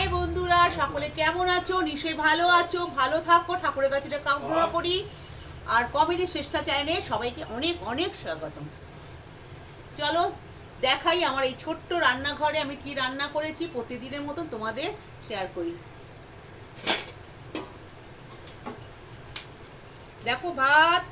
High বন্ধুরা, সকলে কেমন আছো? নিশ্চয়ই ভালো আছো, ভালো থাকো। ঠাকুরের কাছে কামনা করি। আর কমেডি চেষ্টা চ্যানেলে সবাইকে অনেক অনেক স্বাগতম। চলো, দেখাই আমার এই ছোট্ট রান্নাঘরে আমি কি রান্না করেছি। প্রতিদিনের মতন তোমাদের শেয়ার করি। দেখো, ভাত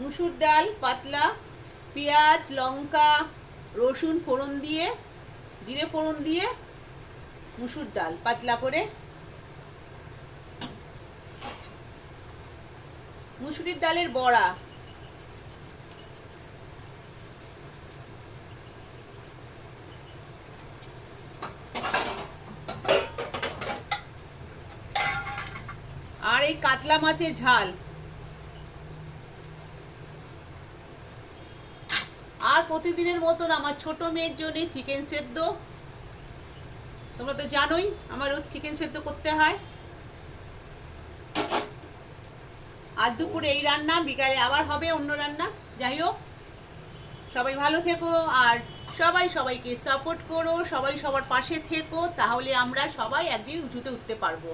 মুসুর ডাল, পাতলা, পেঁয়াজ, লঙ্কা, রসুন ফোড়ন দিয়ে, জিরে ফোড়ন দিয়ে মুসুর ডাল, পাতলা করে। মুসুরির ডালের বড়া। আর এই কাতলা মাছের ঝাল আর প্রতিদিনের মতন আমার ছোট মেয়ের জন্য চিকেন সেদ্ধ। তোমরা তো জানোই আমার চিকেন সেদ্ধ করতে হয়। আজ দুপুরে এই রান্না, বিকালে আবার হবে অন্য রান্না। যাই হোক, সবাই ভালো থেকো আর সবাই সবাইকে সাপোর্ট করো, সবাই সবার পাশে থেকো, তাহলে আমরা সবাই একদিন উঁচুতে উঠতে পারব।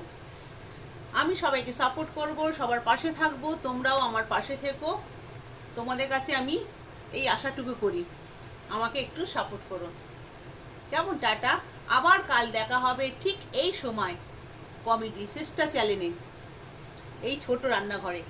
আমি সবাইকে সাপোর্ট করব, সবার পাশে থাকব, তোমরাও আমার পাশে থেকো। তোমাদের কাছে আমি এই আশাটুকু করি। আমাকে একটু সাপোর্ট করো। যেমন টাটা? আবার কাল দেখা হবে ঠিক এই সময়। কমেডি সিস্টার চ্যানেলে এই ছোট রান্নাঘরে।